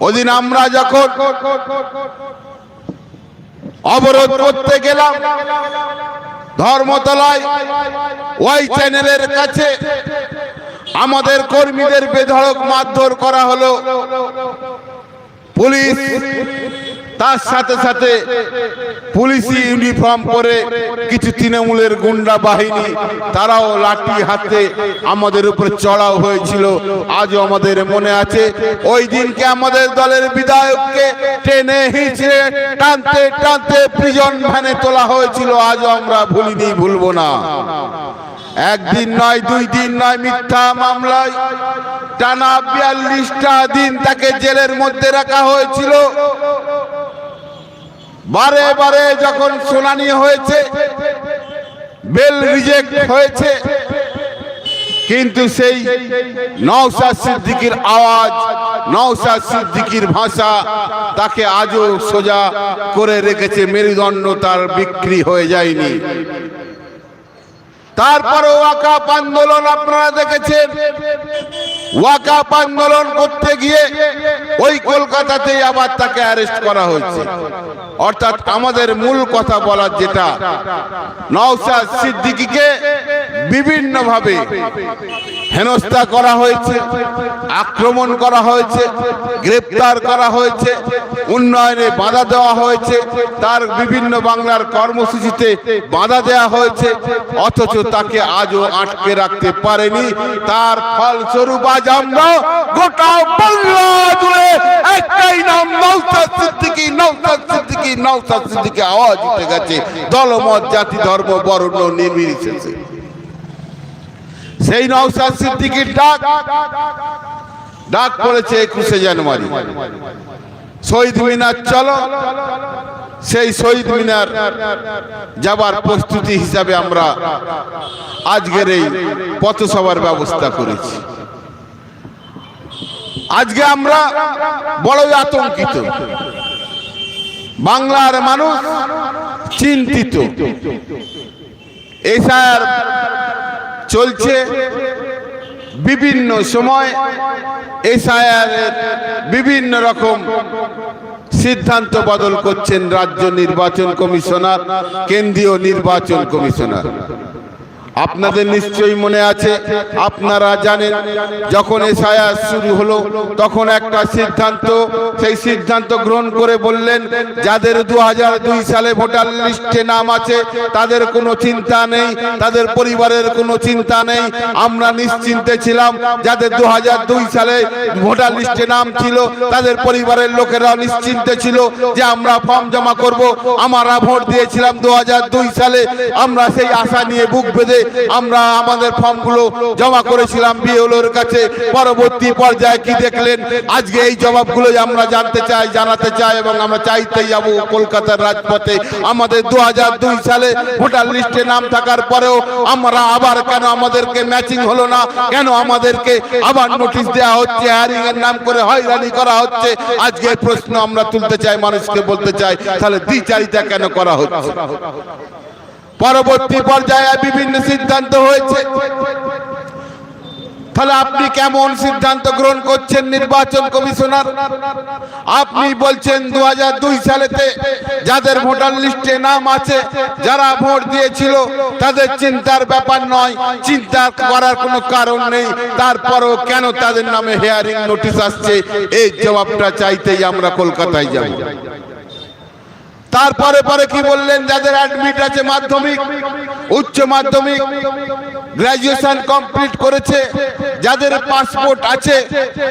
ওদিন আমরা যখন অবরোধ করতে গেলাম, ধর্মতলায়, ওই চ্যানেলের কাছে আমাদের কর্মীদের বেধড়ক মারধর করা হলো। পুলিশ তার সাথে সাথে পুলিশি ইউনিফর্ম পরে কিছু তৃণমূলের গুন্ডা বাহিনী, তারাও লাঠি হাতে আমাদের উপরে চড়াও হয়েছিল। আজও আমাদের মনে আছে, ওই দিনকে আমাদের দলের বিধায়ককে টেনে হিঁচড়ে, টানতে টানতে প্রিজন ভ্যানে তোলা হয়েছিল। আজও আমরা ভুলিনি, ভুলবো না। একদিন নয়, দুই দিন নয়, মিথ্যা মামলায় টানা বিয়াল্লিশটা দিন তাকে জেলের মধ্যে রাখা হয়েছিল। বারে বারে যখন শুনানি হয়েছে, বেল রিজেক্ট হয়েছে, কিন্তু সেই নওশাদ সিদ্দিকির আওয়াজ, নওশাদ সিদ্দিকির ভাষা তাকে আজও সোজা করে রেখেছে, মেরুদণ্ড তার বিক্রি হয়ে যায়নি। তারপরে ওয়াকাপ আন্দোলন আপনারা দেখেছেন। ওয়াকাপ আন্দোলন করতে গিয়ে ওই কলকাতাতেই আবার তাকে অ্যারেস্ট করা হয়েছে। অর্থাৎ আমাদের মূল কথা বলার যেটা, নওশাদ সিদ্দিকীকে বিভিন্ন ভাবে হেনস্থা করা হয়েছে, আক্রমণ করা হয়েছে, গ্রেপ্তার করা হয়েছে, উন্নয়নে বাধা দেওয়া হয়েছে, তার বিভিন্ন বাংলার কর্মসূচিতে বাধা দেওয়া হয়েছে, অথচ তাকে আজও আটকে রাখতে পারেনি। তার ফলস্বরূপ আজ আমরা গোটা বাংলা জুড়ে একটাই নাম সিদ্দিকী সিদ্দিকী সিদ্দিকী আওয়াজ উঠে গেছে। দলমত, জাতি, ধর্ম, বর্ণ নির্বিশেষে। সেই নৌসাদ সিদ্দিকীর ডাক ডাক করেছে একুশে জানুয়ারি। শহীদ মিনার চলো। সেই শহীদ মিনার যাবার প্রস্তুতি হিসাবে আমরা আজকের এই পথসভার ব্যবস্থা করেছি। আজকে আমরা বড়ই আতঙ্কিত। বাংলার মানুষ চিন্তিত। এসার চলছে বিভিন্ন সময়। এসআইআরের বিভিন্ন রকম সিদ্ধান্ত বদল করছেন রাজ্য নির্বাচন কমিশনার কেন্দ্রীয় নির্বাচন কমিশনার। আপনাদের নিশ্চয়ই মনে আছে, আপনারা জানেন, যখন এসআইআর শুরু হলো, তখন একটা সিদ্ধান্ত, সেই সিদ্ধান্ত গ্রহণ করে বললেন, যাদের দু সালে ভোটার লিস্টে নাম আছে, তাদের কোনো চিন্তা নেই, তাদের পরিবারের কোনো চিন্তা নেই। আমরা নিশ্চিন্তে ছিলাম, যাদের দু সালে ভোটার লিস্টে নাম ছিল, তাদের পরিবারের লোকেরাও নিশ্চিন্তে ছিল যে আমরা ফর্ম জমা করব। আমরা ভোট দিয়েছিলাম দু সালে, আমরা সেই আশা নিয়ে বুক বেঁধে আমরা আমাদের ফর্মগুলো জমা করেছিলাম বিএলওর কাছে। পরবর্তী পর্যায়ে কি দেখলেন? আজকে এই জবাবগুলো আমরা জানতে চাই, জানাতে চাই এবং আমরা চাইতে যাব কলকাতার রাজপথে। আমাদের দু সালে ভোটার লিস্টে নাম থাকার পরেও আমরা আবার কেন আমাদেরকে ম্যাচিং হলো না? কেন আমাদেরকে আবার নোটিশ দেওয়া হচ্ছে? হ্যারিং এর নাম করে হয়রানি করা হচ্ছে? আজকে প্রশ্ন আমরা তুলতে চাই, মানুষকে বলতে চাই। তাহলে দ্বিচারিতা কেন করা হচ্ছে? পরবর্তী পর্যায়ে বিভিন্ন সিদ্ধান্ত হয়েছে। তাহলে আপনি কেমন সিদ্ধান্ত গ্রহণ করছেন নির্বাচন কমিশনার? আপনি বলছেন দু দুই সালেতে যাদের ভোটার লিস্টে নাম আছে, যারা ভোট দিয়েছিল, তাদের চিন্তার ব্যাপার নয়। চিন্তা করার কোনো কারণ নেই। তারপরও কেন তাদের নামে হেয়ারিং নোটিশ আসছে? এই জবাবটা চাইতেই আমরা কলকাতায় যাব। তারপরে পরে কি বললেন? যাদের অ্যাডমিট আছে মাধ্যমিক, উচ্চ মাধ্যমিক গ্রাজুয়েশন কমপ্লিট করেছে, যাদের পাসপোর্ট আছে,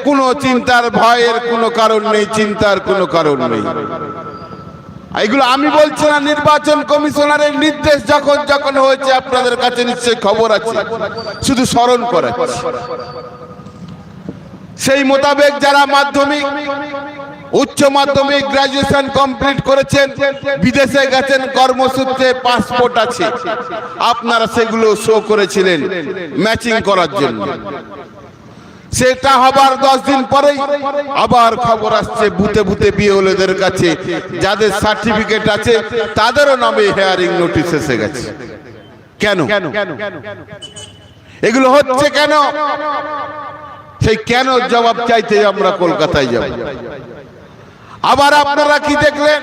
কোনো চিন্তার ভয়ের কোনো কারণ নেই, চিন্তার কোনো কারণ নেই। এগুলো আমি বলছি না, নির্বাচন কমিশনারের নির্দেশ যখন যখন হয়েছে, আপনাদের কাছে নিশ্চয়ই খবর আছে। শুধু স্মরণ করাচ্ছি। সেই মোতাবেক যারা মাধ্যমিক উচ্চ মাধ্যমিক গ্রাজুয়েশন কমপ্লিট করেছেন, বিদেশে গেছেন, কর্মসূত্রে পাসপোর্ট আছে। আপনারা সেগুলো শো করেছিলেন ম্যাচিং করার জন্য। সেটা হবার দশ দিন পরেই আবার খবর আসছে ভূতে ভূতে বিওলেদের কাছে। যাদের সার্টিফিকেট আছে, তাদেরও নামে হেয়ারিং নোটিশ এসে গেছে। কেন? এগুলো হচ্ছে কেন? সেই কেন জবাব চাইতে আমরা কলকাতায় যাব। আবার আপনারা কি দেখলেন?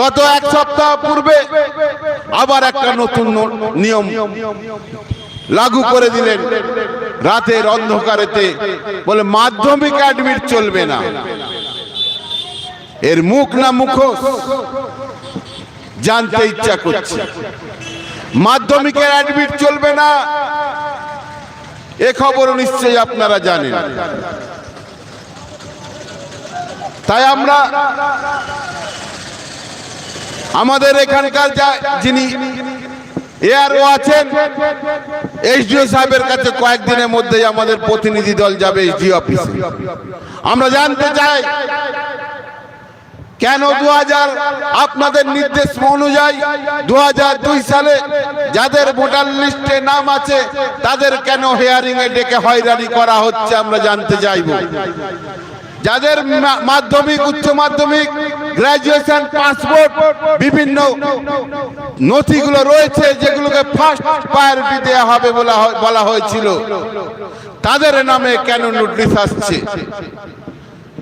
গত এক সপ্তাহ পূর্বে আবার একটা নতুন নিয়ম লাগু করে দিলেন। রাতের অন্ধকারেতে বলে, মাধ্যমিক অ্যাডমিট চলবে না। এর মুখ না মুখোশ? জানতে ইচ্ছা করছে। মাধ্যমিকের অ্যাডমিট চলবে না? এ খবর নিশ্চয়ই আপনারা জানেন। তাই আমরা আমাদের এখানকার যা যিনি এআরও আছেন এসডিও সাহেবের কাছে কয়েকদিনের মধ্যেই আমাদের প্রতিনিধি দল যাবে এসডিও অফিসে আমরা জানতে চাই কেন দু হাজার আপনাদের নির্দেশ অনুযায়ী দু দুই সালে যাদের ভোটার লিস্টে নাম আছে, তাদের কেন হেয়ারিং এ ডেকে হয়রানি করা হচ্ছে আমরা জানতে চাইব। যাদের মাধ্যমিক, উচ্চ মাধ্যমিক গ্রাজুয়েশন পাসপোর্ট বিভিন্ন নথিগুলো রয়েছে যেগুলোকে ফার্স্ট প্রায়োরিটি দেওয়া হবে বলা হয়- হয়েছিল। তাদের নামে কেন নোটিশ আসছে?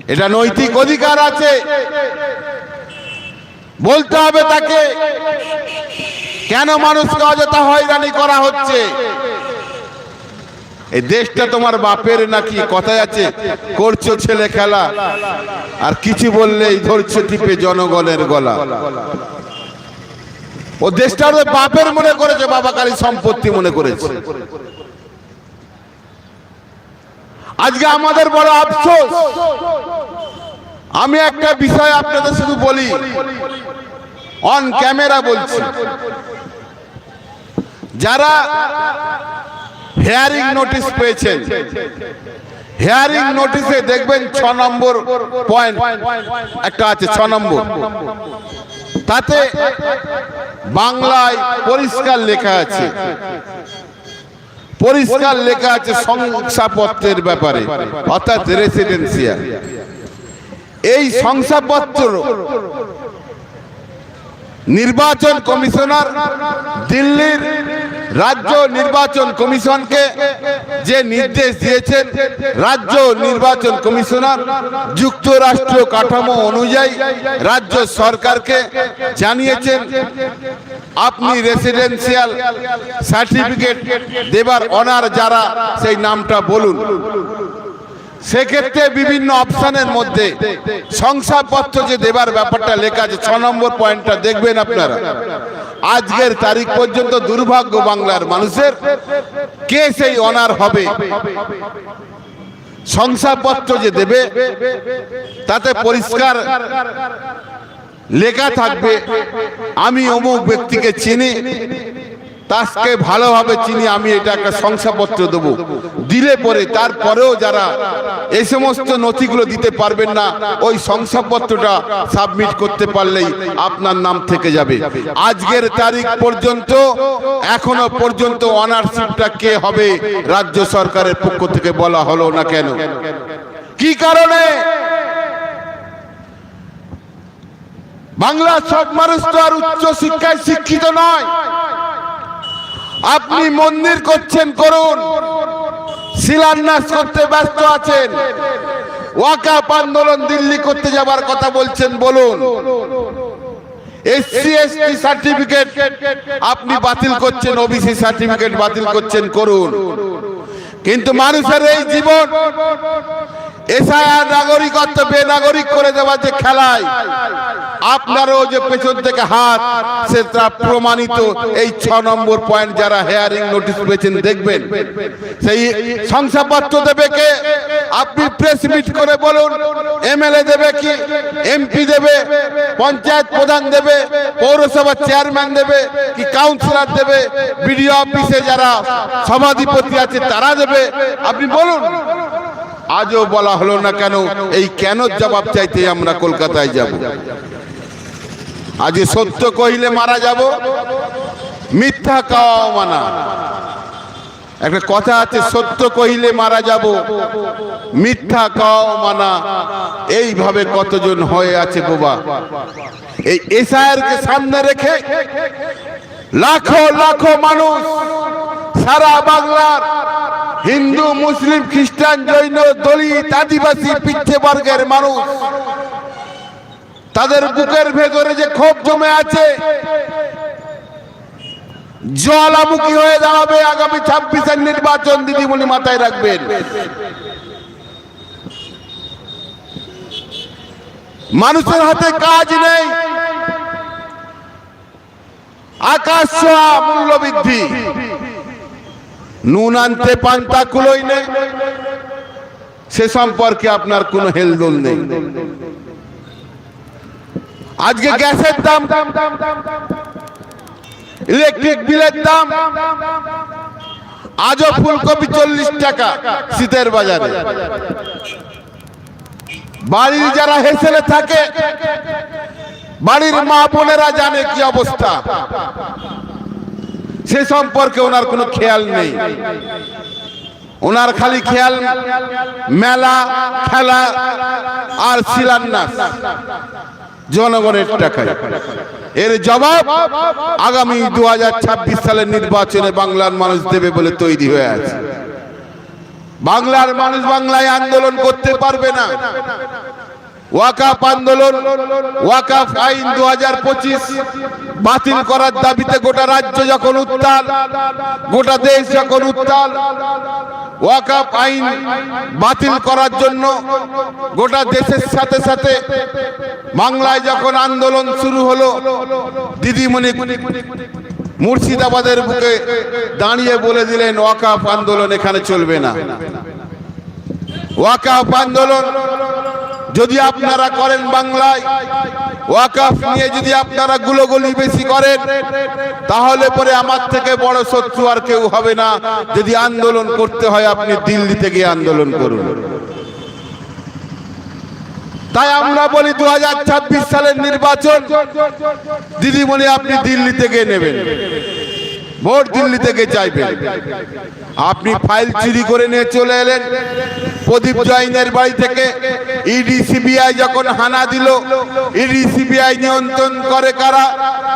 এটা নৈতিক অধিকার আছে। বলতে হবে তাকে, কেন মানুষকে অযথা হয়রানি করা হচ্ছে? এই দেশটা তোমার বাপের নাকি? কথায় আছে, করছ ছেলে খেলা। আর কিছু বললেই ধরছে টিপে জনগণের গলা। ও দেশটা বাপের মনে করেছে, বাবা কালী সম্পত্তি মনে করেছে। আজকে আমাদের বড় আফসোস। আমি একটা বিষয় আপনাদের শুধু বলি। অন ক্যামেরা বলছি। যারা হেয়ারিং নোটিশ পেয়েছেন হেয়ারিং নোটিশে দেখবেন ছ নম্বর পয়েন্ট একটা আছে, ছ নম্বর। তাতে বাংলায় পরিষ্কার লেখা আছে। পরিষ্কার লেখা আছে শংসাপত্রের ব্যাপারে, অর্থাৎ রেসিডেন্সিয়াল এই শংসাপত্র নির্বাচন কমিশনার দিল্লির রাজ্য নির্বাচন কমিশনকে যে নির্দেশ দিয়েছেন রাজ্য নির্বাচন কমিশনার যুক্তরাষ্ট্র কাঠামো অনুযায়ী রাজ্য সরকারকে জানিয়েছেন, আপনি রেসিডেন্সিয়াল সার্টিফিকেট দেবার অনার যারা, সেই নামটা বলুন। সেক্ষেত্রে বিভিন্ন অপশানের মধ্যে শংসাপত্র যে দেবার ব্যাপারটা লেখা আছে, ছ নম্বর পয়েন্টটা দেখবেন আপনারা। আজকের তারিখ পর্যন্ত দুর্ভাগ্য বাংলার মানুষের কে সেই অনার হবে? শংসাপত্র যে দেবে, তাতে পরিষ্কার লেখা থাকবে, আমি অমুক ব্যক্তিকে চিনি তাকে ভালোভাবে চিনি আমি এটা একটা শংসাপত্র দেবো। দিলে পরে তারপরেও যারা এই সমস্ত নথিগুলো দিতে পারবেন না, ওই শংসাপত্রটা সাবমিট করতে পারলেই আপনার নাম থেকে যাবে। আজকের তারিখ পর্যন্ত, এখনও পর্যন্ত অনারশিপটা কে হবে, রাজ্য সরকারের পক্ষ থেকে বলা হলো না কেন? কি কারণে? বাংলার সব মানুষ তো আর উচ্চ শিক্ষায় শিক্ষিত নয়। আপনি মন্দির করছেন, করুন। শিলান্যাস করতে ব্যস্ত আছেন। ওয়াকাপ আন্দোলন দিল্লি করতে যাবার কথা বলছেন, বলুন। এসসি, এসটি সার্টিফিকেট আপনি বাতিল করছেন, ওবিসি সার্টিফিকেট বাতিল করছেন, করুন। কিন্তু মানুষের এই জীবন এসআইআর নাগরিকত্ব বেনাগরিক করে দেওয়ার যে খেলায় আপনারও যে পেছন থেকে হাত, সেটা প্রমাণিত এই ছ নম্বর পয়েন্ট যারা হেয়ারিং নোটিশ পেয়েছেন, দেখবেন। সেই শংসাপত্র দেবে কে? আপনি প্রেস মিট করে বলুন, এমএলএ দেবে কি এমপি দেবে, পঞ্চায়েত প্রধান দেবে, পৌরসভা চেয়ারম্যান দেবে, কি কাউন্সিলর দেবে বিডিও অফিসে যারা সভাধিপতি আছে, তারা দেবে। আপনি বলুন। আজও বলা হলো না কেন, এই কেন জবাব চাইতে আমরা কলকাতায় যাব? আজ সত্য কহিলে মারা যাব, মিথ্যা কাওয়া মানা। একটা কথা আছে, সত্য কহিলে মারা যাব, মিথ্যা কাওয়া মানা। এইভাবে কতজন হয়ে আছে বোবা? এই এসআইআর কে সামনে রেখে লাখো লাখো মানুষ সারা বাংলার হিন্দু, মুসলিম, খ্রিস্টান, জৈন, দলিত, আদিবাসী পিচ্ছে বর্গের মানুষ, তাদের বুকের ভেতরে যে ক্ষোভ জমে আছে জলামুখী হয়ে দাঁড়াবে আগামী ছাব্বিশের নির্বাচন, দিদিমণি মাথায় রাখবেন। মানুষের হাতে কাজ নেই। আকাশ মূল্য বৃদ্ধি নুন আনতে পান্তা কুলোই নেই। সে সম্পর্কে আপনার কোনো হেলদোল নেই। আজকে গ্যাসের দাম, ইলেকট্রিক বিলের দাম, আজও ফুলকপি চল্লিশ টাকা শীতের বাজারে। বাড়ির যারা হেসেলে থাকে, বাড়ির মা বোনেরা জানে কি অবস্থা। সে সম্পর্কে ওনার কোনো খেয়াল নেই। ওনার খালি খেয়াল মেলা, খেলা আর শিলান্যাস। জনগণের টাকায়। এর জবাব আগামী দু হাজার ছাব্বিশ সালের নির্বাচনে বাংলার মানুষ দেবে বলে তৈরি হয়ে আছে। বাংলার মানুষ বাংলায় আন্দোলন করতে পারবে না। ওয়াকাফ আন্দোলন ওয়াকাফ আইন দুহাজার পঁচিশ বাতিল করার দাবিতে গোটা রাজ্য যখন উত্তাল, গোটা দেশ যখন উত্তাল ওয়াকাফ আইন বাতিল করার জন্য গোটা দেশের সাথে সাথে বাংলায় যখন আন্দোলন শুরু হলো, দিদিমণি মুর্শিদাবাদের বুকে দাঁড়িয়ে বলে দিলেন ওয়াকাফ আন্দোলন এখানে চলবে না। ওয়াকাফ আন্দোলন যদি আপনারা করেন বাংলায়, ওয়াকাফ নিয়ে যদি আপনারা গুলোগুলি বেশি করেন, তাহলে পরে আমার থেকে বড় শত্রু আর কেউ হবে না। যদি আন্দোলন করতে হয়, আপনি দিল্লিতে গিয়ে আন্দোলন করুন। তাই আমরা বলি দু হাজার ছাব্বিশ সালের নির্বাচন, দিদিমণি আপনি দিল্লি থেকে নেবেন। ভোট দিল্লি থেকে চাইবেন। আপনি ফাইল চুরি করে নিয়ে চলে এলেন। প্রদীপ জৈনের বাড়ি থেকে ইডি, সিবিআই যখন হানা দিল, ইডি, সিবিআই নিয়ন্ত্রণ করে কারা?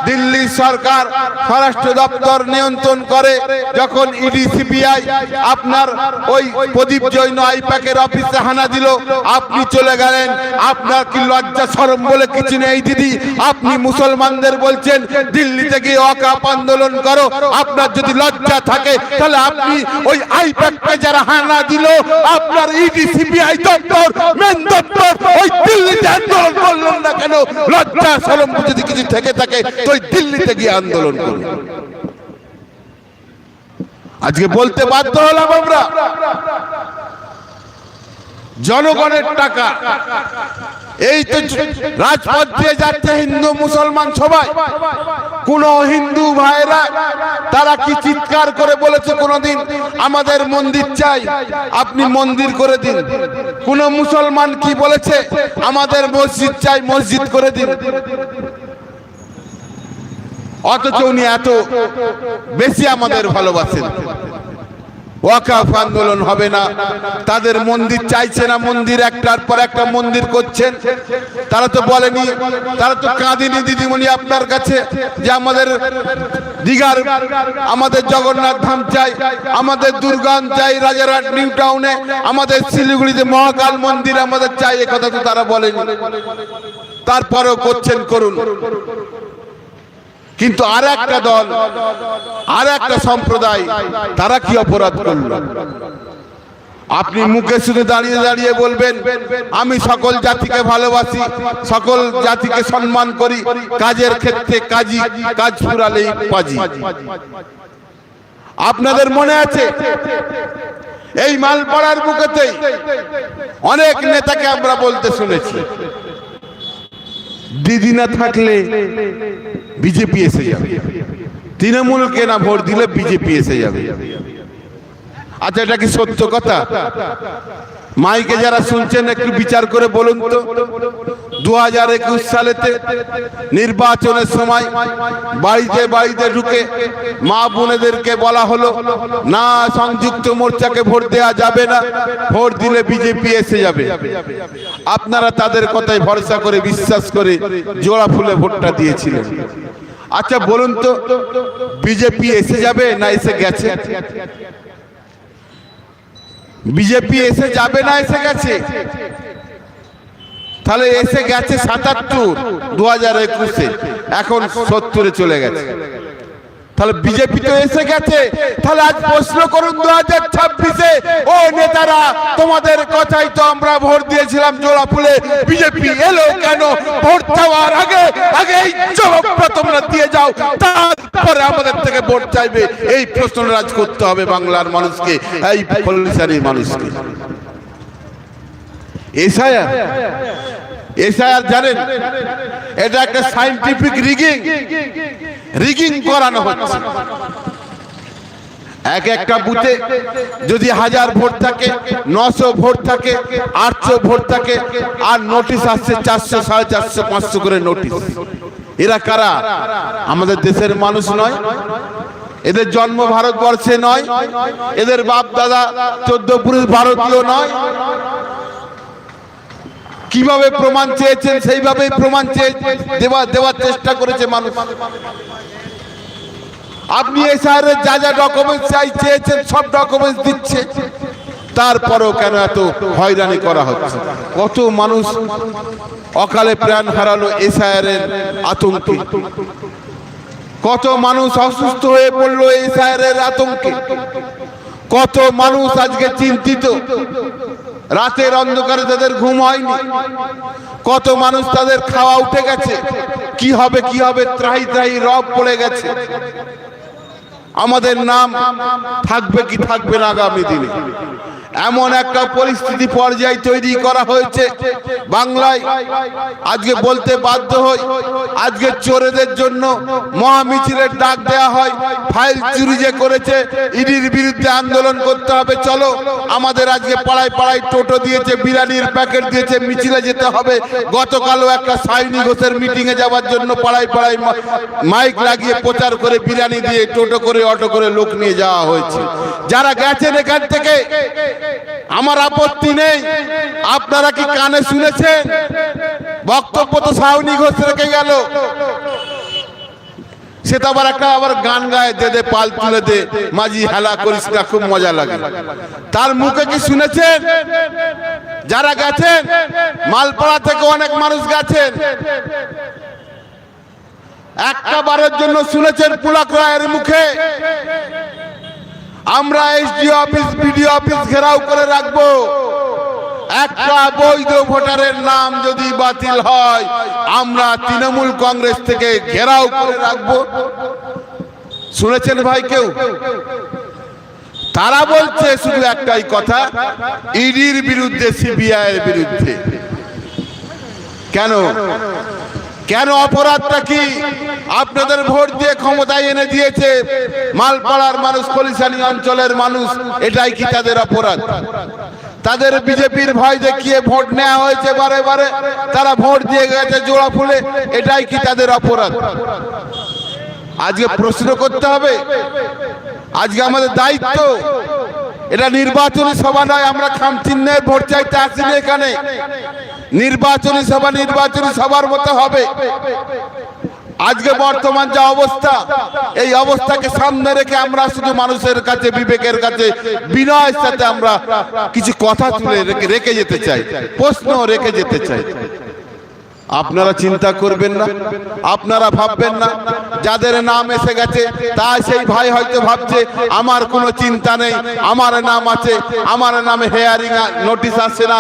দিল্লি সরকার স্বরাষ্ট্র দপ্তর নিয়ন্ত্রণ করে যখন ইডি, সিবিআই আপনার ওই প্রদীপ জৈন আইপ্যাকের অফিসে হানা দিল, আপনি চলে গেলেন। আপনার কি লজ্জা, শরম বলে কিছু নেই দিদি। আপনি মুসলমানদের বলছেন, দিল্লিতে গিয়ে অকাপ আন্দোলন করো। আপনার যদি লজ্জা থাকে, তাহলে আপনি ওই আইপ্যাককে যারা হানা দিল, আপনার ইডি সিবিআই দপ্তর মেন দপ্তর, ওই দিল্লিতে আন্দোলন করলেন না কেন? লজ্জা শরম যদি কিছু থেকে থাকে, তো ওই দিল্লিতে গিয়ে আন্দোলন করুন। আজকে বলতে বাধ্য হলাম আমরা। জনগণের টাকা। এই তো রাজপথ দিয়ে যাচ্ছে হিন্দু মুসলমান সবাই। কোন হিন্দু ভাইরা, তারা কি চিৎকার করে বলেছে কোনদিন, আমাদের মন্দির চাই, আপনি মন্দির করে দিন। কোন মুসলমান কি বলেছে, আমাদের মসজিদ চাই, মসজিদ করে দিন। অথচ উনি এত বেশি আমাদের ভালোবাসেন। ওয়াকাফ আন্দোলন হবে না। তাদের মন্দির চাইছে না মন্দির, একটার পর একটা মন্দির করছেন। তারা তো বলেনি, তারা তো কাঁদিনি দিদিমণি আপনার কাছে যে আমাদের দীঘার, আমাদের জগন্নাথ ধাম চাই, আমাদের দুর্গান চাই, রাজারহাট, নিউ টাউনে, আমাদের শিলিগুড়িতে মহাকাল মন্দির আমাদের চাই, এ কথা তো তারা বলেনি। তারপরেও করছেন, করুন। কিন্তু আর একটা দল আর একটা সম্প্রদায়, তারা কি অপরাধ করল? আপনি মুখে শুনে দাঁড়িয়ে দাঁড়িয়ে বলবেন, আমি সকল জাতিকে ভালোবাসি, সকল জাতিকে সম্মান করি, কাজের ক্ষেত্রে কাজী কাজ ফুরালেই পাজি আপনাদের মনে আছে, এই মালপাড়ার বুকেতেই অনেক নেতাকে আমরা বলতে শুনেছি। দিদি না থাকলে বিজেপি এসে যাবে। তৃণমূলকে না ভোট দিলে বিজেপি এসে যাবে। আচ্ছা এটা কি সত্য কথা? মাইকে যারা শুনছেন, একটু বিচার করে বলুন তো। দু হাজার একুশ সালেতে নির্বাচনের সময় বাড়িতে বাড়িতে ঢুকে মা বোনেদেরকে বলা হলো, না, সংযুক্ত মোর্চাকে ভোট দেওয়া যাবে না, ভোট দিলে বিজেপি এসে যাবে। আপনারা তাদের কথায় ভরসা করে, বিশ্বাস করে জোড়া ফুলে ভোটটা দিয়েছিলেন। আচ্ছা বলুন তো, বিজেপি এসে যাবে না এসে গেছে? বিজেপি এসে যাবে না, এসে গেছে। তাহলে এসে গেছে সাতাত্তর, দু হাজার একুশে। এখন সত্তরে চলে গেছে। তাহলে বিজেপি তো এসে গেছে। তাহলে আজ প্রশ্ন করুন দু হাজার ছাব্বিশে, ও নেতারা, তোমাদের কথাই তো আমরা ভোট দিয়েছিলাম জোড়া ফুলে বিজেপি এলো কেন? ভোট চাওয়ার আগে আগে এই জবাবটা তোমরা দিয়ে যাও। তারপরে আমাদের থেকে ভোট চাইবে। এই প্রশ্নটা আজ করতে হবে বাংলার মানুষকে, এই ফলিসারির মানুষকে। এসআইআর? এসআইআর জানেন? এটা একটা সাইন্টিফিক রিগিং রিগিং করানো হচ্ছে। এক একটা বুথে যদি হাজার ভোট থাকে, নশো ভোট থাকে, আটশো ভোট থাকে, আর নোটিশ আসছে চারশো, সাড়ে চারশো, পাঁচশো করে নোটিশ এরা কারা? আমাদের দেশের মানুষ নয়। এদের জন্ম ভারতবর্ষে নয়। এদের বাপ দাদা চোদ্দ পুরুষ ভারতীয় নয়। কীভাবে প্রমাণ চেয়েছেন, সেইভাবেই প্রমাণ চেয়ে দেওয়া দেওয়ার চেষ্টা করেছে মানুষ। আপনি এই শহরের যা যা ডকুমেন্টস চাই চেয়েছেন, সব ডকুমেন্টস দিচ্ছে। তারপরেও কেন এত হয়রানি করা হচ্ছে? কত মানুষ অকালে প্রাণ হারালো এসআইআরের আতঙ্কে। কত মানুষ অসুস্থ হয়ে পড়ল এসআইআরের আতঙ্কে। কত মানুষ আজকে চিন্তিত। রাতের অন্ধকারে তাদের ঘুম হয়নি, কত মানুষ তাদের খাওয়া উঠে গেছে, কি হবে কি হবে, ত্রাহি ত্রাহি রব পড়ে গেছে। আমাদের নাম থাকবে কি থাকবে না আগামী দিনে। এমন একটা পরিস্থিতি পর্যায় তৈরি করা হয়েছে বাংলায়। আজকে বলতে বাধ্য হই, আজকে চোরেদের জন্য মহামিছিলের ডাক দেয়া হয়, ফাইল চুরি যে করেছে, ইডির বিরুদ্ধে আন্দোলন করতে হবে, চলো আমাদের আজকে পাড়ায় পাড়ায় টোটো দিয়েছে বিরিয়ানির প্যাকেট দিয়েছে, মিছিলে যেতে হবে। গতকালও একটা সাইনি ঘোষের মিটিংয়ে যাওয়ার জন্য পাড়ায় পাড়ায় মাইক লাগিয়ে প্রচার করে বিরিয়ানি দিয়ে টোটো করে অটো করে লোক নিয়ে যাওয়া হয়েছে। যারা গেছেন এখান থেকে, আমার আপত্তি নেই। আপনারা কি কানে শুনেছেন? বক্তব্য তো সাউনি ঘোষ রেখে গেল। সে তো আবার একটা আবার গান গায়, দে দে পাল তুলে দে, মাঝি হেলা করিস না, খুব মজা লাগে। তার মুখে কি শুনেছেন? যারা গেছেন, মালপাড়া থেকে অনেক মানুষ গেছেন। একটা বারের জন্য শুনেছেন পুলাক রায়ের মুখে। আমরা এসডি অফিস, বিডিও অফিস ঘেরাও করে রাখব। একটা বৈধ ভোটারের নাম যদি বাতিল হয়, আমরা তৃণমূল কংগ্রেস থেকে ঘেরাও করে রাখব। শুনেছেন ভাই কেউ? তারা বলছে শুধু একটাই কথা, ইডির বিরুদ্ধে সিবিআই এর বিরুদ্ধে। কেন? কেন অপরাধটা কি? আপনাদের ভোট দিয়ে ক্ষমতায় এনে দিয়েছে মালপাড়ার মানুষ কলিসানি অঞ্চলের মানুষ, এটাই কি তাদের অপরাধ? তাদের বিজেপির ভয় দেখিয়ে ভোট নেওয়া হয়েছে বারে বারে, তারা ভোট দিয়ে গেছে জোড়া ফুলে, এটাই কি তাদের অপরাধ? আজকে প্রশ্ন করতে হবে, আজকে আমাদের দায়িত্ব, এটা নির্বাচনী সভা নয়, আমরা খামচিহ্নের ভোট চাইতে আসিনি এখানে। নির্বাচনী সভা নির্বাচনী সভার মতো হবে। আজকে বর্তমান যা অবস্থা, এই অবস্থাকে সামনে রেখে আমরা শুধু মানুষের কাছে, বিবেকের কাছে, বিনয়ের সাথে আমরা কিছু কথা তুলে রেখে রেখে যেতে চাই, প্রশ্ন রেখে যেতে চাই। আপনারা চিন্তা করবেন না। আপনারা ভাববেন না, যাদের নাম এসে গেছে তা সেই ভাই হয়তো ভাবছে, আমার কোনো চিন্তা নেই, আমার নাম আছে, আমার নামে হেয়ারিং নোটিশ আসছে না।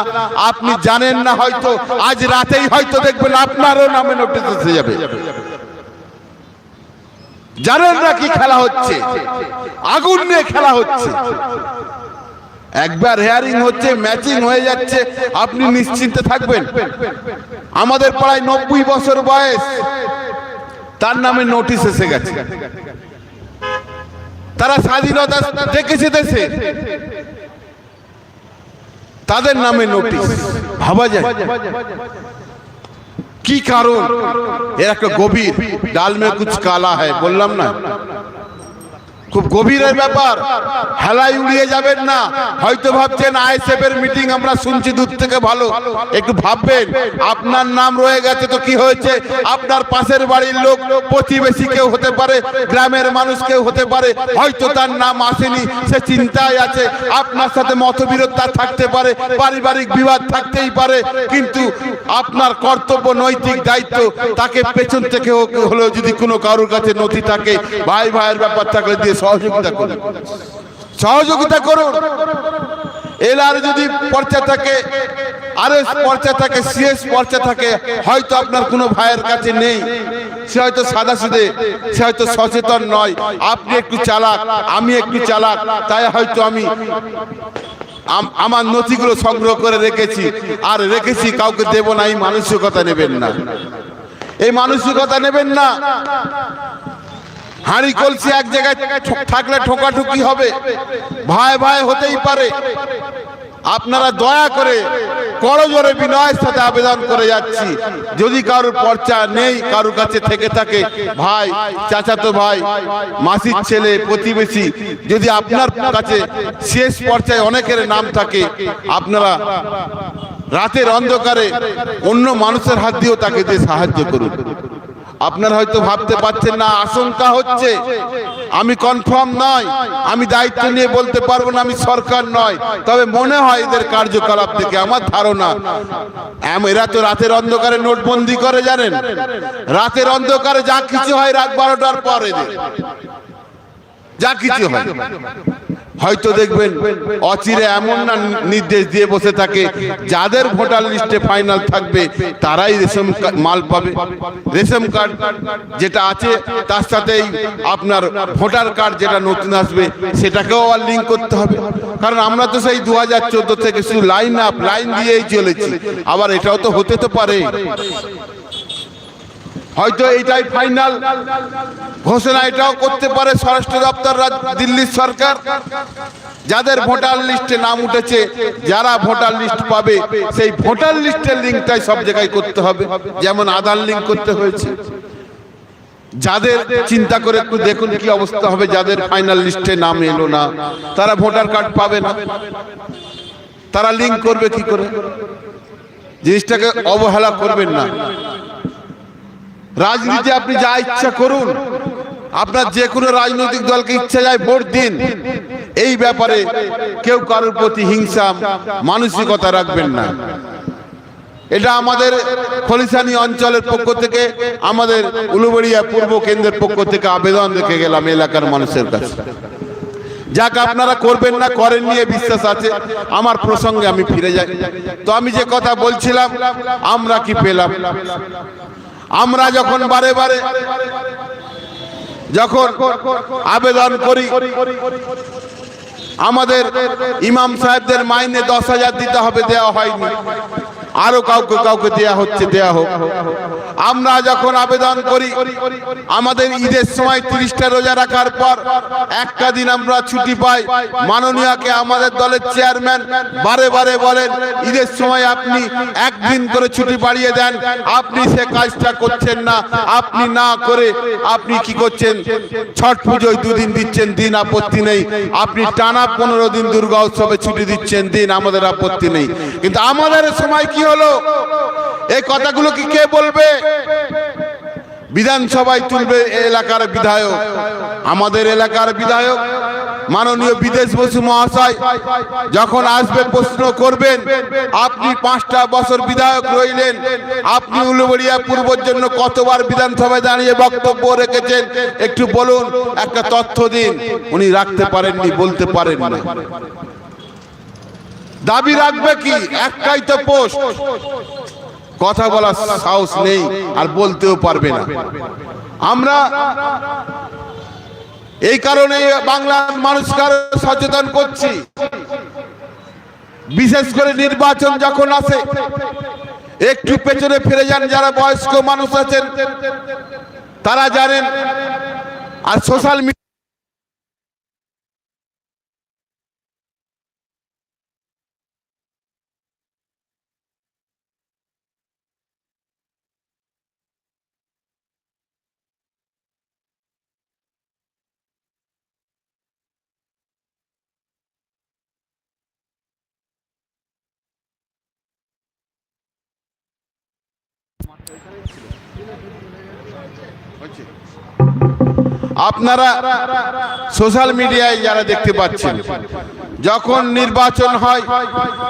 আপনি জানেন না হয়তো, আজ রাতেই হয়তো দেখবেন আপনারও নামে নোটিশ এসে যাবে। জানেন না কি খেলা হচ্ছে? আগুন নিয়ে খেলা হচ্ছে। একবার হেয়ারিং হচ্ছে ম্যাচিং হয়ে যাচ্ছে, আপনি নিশ্চিন্তে থাকবেন। আমাদের প্রায় নব্বই বছর বয়স। তার নামে নোটিশ এসে গেছে। তারা স্বাধীনতা দেখেছে দেশে। তাদের নামে নোটিশ ভাবা যায়। কি কারণ? এর একটা গভীর ডাল মে কুছ কালা হয়, বললাম না। খুব গভীরের ব্যাপার। হেলাই উড়িয়ে যাবেন না। হয়তো ভাবছেন আইএসএফ এর মিটিং আমরা শুনছি দূর থেকে ভালো। একটু ভাববেন, আপনার নাম রয়ে গেছে তো কি হয়েছে? আপনার পাশের বাড়ির লোক প্রতিবেশী কেউ হতে পারে, গ্রামের মানুষ কেউ হতে পারে, হয়তো তার নাম আসেনি, সে চিন্তায় আছে। আপনার সাথে মতবিরোধতা থাকতে পারে, পারিবারিক বিবাদ থাকতেই পারে, কিন্তু আপনার কর্তব্য, নৈতিক দায়িত্ব তাকে পেছন থেকে হলেও যদি কোনো কারোর কাছে নথি থাকে, ভাই ভাইয়ের ব্যাপার থাকলে দিয়ে সহযোগিতা করুন। সহযোগিতা করুন। এলআর যদি পর্চা থাকে আর এস পর্চা থাকে, সিএস পর্চা থাকে, হয়তো আপনার কোনো ভাইয়ের কাছে নেই। সে হয়তো সাদা সুদে সে হয়তো সচেতন নয়। আপনি একটু চালাক, আমি একটু চালাক, তাই হয়তো আমি, আমার নথিগুলো সংগ্রহ করে রেখেছি। আর রেখেছি, কাউকে দেব না, এই মানসিকতা নেবেন না। এই মানসিকতা নেবেন না। হাঁড়ি কলসি এক জায়গায় থাকলে ঠোকাঠুকি হবে। ভাই ভাই হতেই পারে। আপনারা দয়া করে করজোরে বিনয়ের সাথে আবেদন করে যাচ্ছি। যদি কারোর পর্চা নেই, কারোর কাছে থেকে থাকে, ভাই, চাচাতো ভাই, মাসির ছেলে, প্রতিবেশী, যদি আপনার কাছে শেষ পর্চায় অনেকের নাম থাকে, আপনারা রাতের অন্ধকারে অন্য মানুষের হাত দিয়েও তাকে দিয়ে সাহায্য করুন। আপনার হয়তো ভাবতে পারছেন না, আশঙ্কা হচ্ছে। আমি কনফার্ম নয়, আমি দায়িত্ব নিয়ে বলতে পারব না, আমি সরকার নয়। তবে মনে হয় এদের কার্যকলাপ থেকে আমার ধারণা এরা তো রাতের অন্ধকারে নোটবন্দি করে, জানেন? রাতের অন্ধকারে যা কিছু হয় রাত বারোটার পরে যা কিছু হয়। হয়তো দেখবেন অচিরে এমন না নির্দেশ দিয়ে বসে থাকে, যাদের ভোটার লিস্টে ফাইনাল থাকবে, তারাই রেশন মাল পাবে। রেশন কার্ড যেটা আছে, তার সাথেই আপনার ভোটার কার্ড যেটা নতুন আসবে, সেটাকেও আর লিঙ্ক করতে হবে। কারণ আমরা তো সেই দু হাজার চোদ্দ থেকে শুধু লাইন আপ লাইন দিয়েই চলেছি। আবার এটাও তো হতে তো পারে। হয়তো এইটাই ফাইনাল। ঘোষণা এটাও করতে পারে স্বরাষ্ট্র দপ্তর দিল্লির সরকার। যাদের ভোটার লিস্টে নাম উঠেছে, যারা ভোটার লিস্ট পাবে, সেই ভোটার লিস্টের লিঙ্কটাই সব জায়গায় করতে হবে। যেমন আধার লিঙ্ক করতে হয়েছে। যাদের চিন্তা করে একটু দেখুন কি অবস্থা হবে, যাদের ফাইনাল লিস্টে নাম এলো না, তারা ভোটার কার্ড পাবে না। তারা লিঙ্ক করবে কি করে? জিনিসটাকে অবহেলা করবেন না। রাজনীতি আপনি যা ইচ্ছা করুন। আপনার যে কোনো রাজনৈতিক দলকে ইচ্ছা যায় ভোট দিন। এই ব্যাপারে কেউ কারোর প্রতি হিংসা, মানসিকতা রাখবেন না। এটা আমাদের খলিশানি অঞ্চলের পক্ষ থেকে, আমাদের উলুবেড়িয়া পূর্ব কেন্দ্রের পক্ষ থেকে আবেদন রেখে গেলাম এলাকার মানুষের কাছে। যাকে, আপনারা করবেন না, করেন নিয়ে বিশ্বাস আছে। আমার প্রসঙ্গে আমি ফিরে যাই। তো আমি যে কথা বলছিলাম, আমরা কি পেলাম? আমরা যখন বারে বারে, যখন আবেদন করি, আমাদের ইমাম সাহেবদের মাইনে দশ হাজার দিতে হবে দেওয়া হয়নি। আরও কাউকে কাউকে দেয়া হচ্ছে, দেয়া হোক। আমরা যখন আবেদন করি, আমাদের ঈদের সময় তিরিশটা রোজা রাখার পর একটা দিন আমরা ছুটি পাই। মাননীয়াকে আমাদের দলের চেয়ারম্যান বারে বারে বলেন, ঈদের সময় আপনি একদিন করে ছুটি বাড়িয়ে দেন, আপনি সে কাজটা করছেন না, আপনি না করে আপনি কি করছেন? ছট পুজোয় দুদিন দিচ্ছেন, দিন আপত্তি নেই। আপনি টানা পনেরো দিন দুর্গা উৎসবে ছুটি দিচ্ছেন, দিন আমাদের আপত্তি নেই। কিন্তু আমাদের সময় কি হলো? এই কথাগুলো কি কে বলবে? বিধানসভায় তুলবে এলাকার বিধায়ক, আমাদের এলাকার বিধায়ক, মাননীয় বিদেশ বসু মহাশয়, যখন আসবে প্রশ্ন করবেন, আপনি পাঁচটা বছর বিধায়ক রইলেন, আপনি উলুবড়িয়া পূর্বর জন্য কতবার বিধানসভায় দাঁড়িয়ে বক্তব্য রেখেছেন, একটু বলুন, একটা তথ্য দিন। উনি রাখতে পারেননি, বলতে পারেন না দাবি রাখবে কি? একটাই তো পোস্ট। কথা বলার সাহস নেই আর বলতেও পারবে না। আমরা এই কারণে বাংলার মানুষকে সচেতন করছি। বিশেষ করে নির্বাচন যখন আসে, একটু পেছনে ফিরে যান যারা বয়স্ক মানুষ আছেন, তারা জানেন আর সোশ্যাল মিডিয়া আপনারা সোশ্যাল মিডিয়ায় যারা দেখতে পাচ্ছেন, যখন নির্বাচন হয়,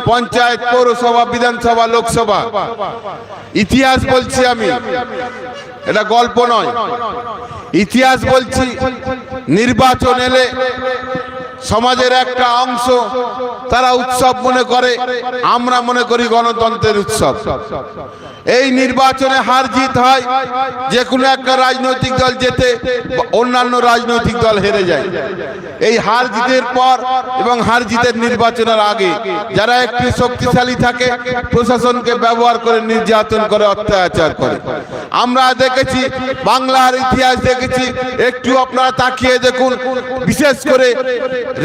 পঞ্চায়েত, পৌরসভা, বিধানসভা, লোকসভা, ইতিহাস বলছি আমি, এটা গল্প নয়, ইতিহাস বলছি, নির্বাচন এলে সমাজের একটা অংশ, তারা উৎসব মনে করে, আমরা মনে করি গণতন্ত্রের উৎসব। এই নির্বাচনে হার জিত হয় যে কোনো একটা রাজনৈতিক দল যেতে অন্যান্য রাজনৈতিক দল হেরে যায়। এই হার জিতের পর এবং হার জিতের নির্বাচনের আগে, যারা একটি শক্তিশালী থাকে, প্রশাসনকে ব্যবহার করে নির্যাতন করে, অত্যাচার করে। আমরা দেখেছি, বাংলার ইতিহাস দেখেছি, একটু আপনারা তাকিয়ে দেখুন, বিশেষ করে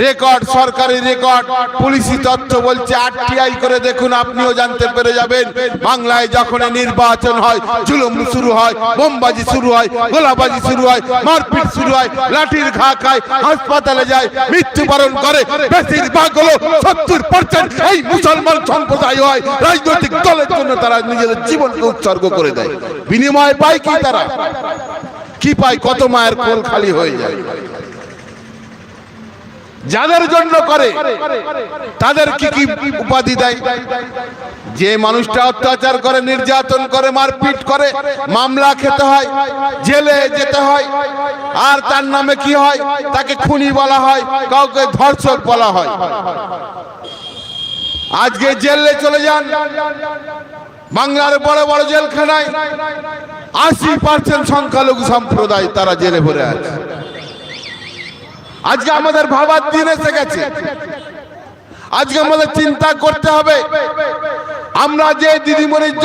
রেকর্ড, সরকারি রেকর্ড, পুলিশি তথ্য বলছে, আরটিআই করে দেখুন, আপনিও জানতে পেরে যাবেন। বাংলায় যখন নির্বাচন হয়, জুলুম শুরু হয়, বোমবাজি শুরু হয়, গোলাবাজি শুরু হয়, মারপিট শুরু হয়, লাঠির ঘা খায়, হাসপাতালে যায়, মৃত্যুবরণ করে, বেশিরভাগ হলো সত্তর পার্সেন্ট এই মুসলমান সম্প্রদায় হয়। রাজনৈতিক দলের জন্য তারা নিজেদের জীবনকে উৎসর্গ করে দেয়। বিনিময়ে পায় কি তারা? কি পায়? কত মায়ের কোল খালি হয়ে যায়। যাদের জন্য করে তাদের কি কি উপাধি দেয়? যে মানুষটা অত্যাচার করে নির্যাতন করে মারপিট করে মামলা খেতে হয় জেলে যেতে হয় আর তার নামে কি হয়? তাকে খুনি বলা হয় কাউকে ধর্ষক বলা হয়। আজকে জেলে চলে যান। বাংলার বড় বড় জেলখানায় আশি পার্সেন্ট সংখ্যালঘু সম্প্রদায় তারা জেলে ভরে আছে। আজকে আমাদের ভাবার দিন এসে গেছে। আজকে আমাদের চিন্তা করতে হবে। আমরা যে দিদিমণির জন্য